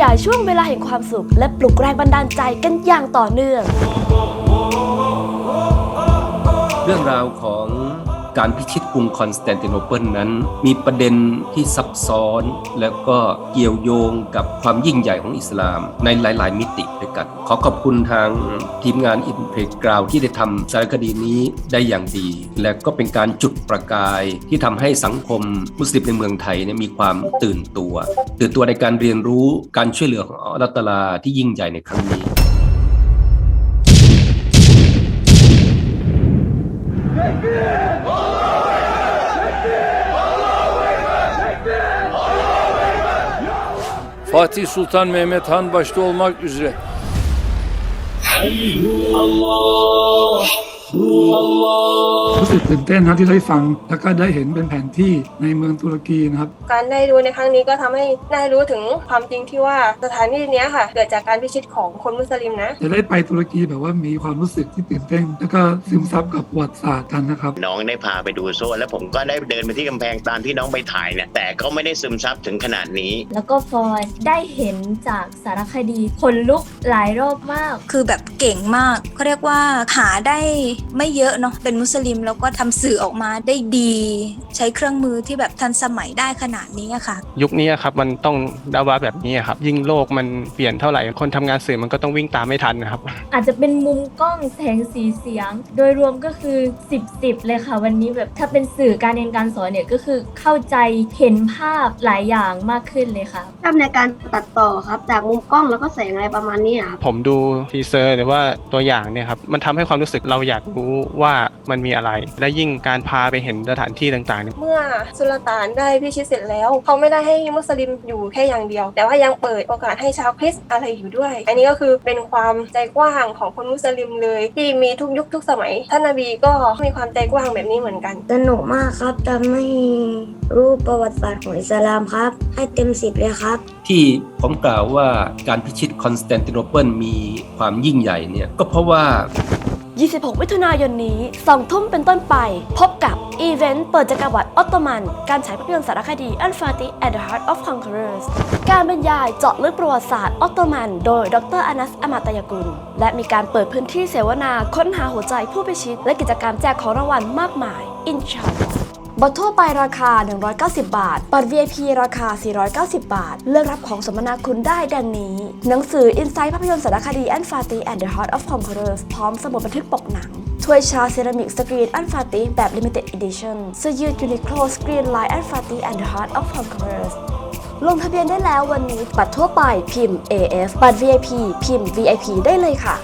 ยายช่วงเวลาแห่งความสุข และปลุกแรงบันดาลใจกันอย่างต่อเนื่อง เรื่องราวของ การพิชิตกรุงคอนสแตนติโนเปิลนั้น มีประเด็นที่ซับซ้อน แล้วก็เกี่ยวโยงกับความยิ่งใหญ่ของอิสลาม ในหลาย ๆ มิติด้วยกัน ขอขอบคุณทางทีมงานอินเพกกราวที่ได้ทำสารคดีนี้ได้อย่างดี และก็เป็นการจุดประกายที่ทำให้สังคมมุสลิมในเมืองไทยเนี่ยมีความตื่นตัว ตื่นตัวในการเรียนรู้การช่วยเหลือของอัลตลาที่ยิ่งใหญ่ในครั้งนี้ Fatih Sultan Mehmet Han başta olmak üzere รู้สึกตื่นเต้นนะครับที่ได้ฟัง แล้วก็ได้เห็นเป็นแผนที่ในเมืองตุรกีนะครับ การได้ดูในครั้งนี้ก็ทำให้ได้รู้ถึงความจริงที่ว่าสถานที่เนี้ยค่ะ เกิดจากการพิชิตของคนมุสลิมนะ จะได้ไปตุรกีแบบว่ามีความรู้สึกที่ตื่นเต้น แล้วก็ซึมซับกับประวัติศาสตร์กันนะครับ น้องได้พาไปดูโซ่แล้วผมก็ได้เดินไปที่กำแพงตามที่น้องไปถ่ายเนี่ยแต่ก็ไม่ได้ซึมซับถึงขนาดนี้ แล้วก็ฟอยได้เห็นจากสารคดีขนลุกหลายรอบมาก คือแบบเก่งมากเขาเรียกว่าหาได้ไม่เยอะเนาะเป็นมุสลิมแล้วก็ทำสื่อออกมาได้ดี ใช้เครื่องมือที่แบบทันสมัยได้ขนาดนี้อะค่ะ ยุคนี้อะครับมันต้องดาวาแบบนี้อะครับ ยิ่งโลกมันเปลี่ยนเท่าไหร่คนทำงานสื่อมันก็ต้องวิ่งตามไม่ทันนะครับ อาจจะเป็นมุมกล้องแสงสีเสียง โดยรวมก็คือ 10 10 เลยค่ะ วันนี้แบบถ้าเป็นสื่อการเรียนการสอนเนี่ยก็คือเข้าใจเห็นภาพหลายอย่างมากขึ้นเลยค่ะชอบในการตัดต่อครับจากมุมกล้องแล้วก็แสงอะไรประมาณนี้ครับผมดูทีเซอร์หรือว่าตัวอย่างเนี่ยครับมันทำให้ความรู้สึกเราอยากรู้ว่ามันมีอะไร และยิ่งการพาไปเห็นสถานที่ต่างๆเนี่ยเมื่อสุลต่านได้พิชิตเสร็จแล้ว เขาไม่ได้ให้มุสลิมอยู่แค่อย่างเดียว แต่ว่ายังเปิดโอกาสให้ชาวคริสต์อะไรอยู่ด้วย อันนี้ก็คือเป็นความใจกว้างของคนมุสลิมเลย ที่มีทุกยุคทุกสมัย ท่านนบีก็มีความใจกว้างแบบนี้เหมือนกันสนุกมากครับจะไม่รู้ประวัติศาสตร์ของอิสลามครับ ให้เต็มสิบเลยครับ ที่ผมกล่าวว่าการพิชิตคอนสแตนติโนเปิลมีความยิ่งใหญ่เนี่ยก็เพราะว่า 26 มิถุนายนนี้ 2 ทุ่มเป็นต้นไป พบกับอีเวนต์เปิดจักรวรรดิออตโตมัน การฉายภาพยนตร์สารคดี อันฟาติ at the heart of conquerors การบรรยายเจาะลึกประวัติศาสตร์ออตโตมัน โดยดรอนัสอมาตยกุล และมีการเปิดพื้นที่เสวนาค้นหาหัวใจผู้พิชิต และกิจกรรมแจกของรางวัลมากมาย อินชาอัลลอฮ์ บัตรทั่วไปราคา 190 บาท บัตร VIP ราคา 490 บาท เลือกรับของสมนาคุณได้ดังนี้ หนังสือ Insight ภาพยนตร์สารคดีอันฟาติ and the Heart of Conquerors พร้อมสมุดบันทึกปกหนังถ้วยชาเซรามิกสกรีนอันฟาติแบบ Limited Edition เสื้อยืดยูนิโคลสกรีนลายอันฟาติ and the Heart of Conquerors ลงทะเบียนได้แล้ววันนี้ บัตรทั่วไปพิมพ์ AF บัตร VIP พิมพ์ VIP ได้เลยค่ะ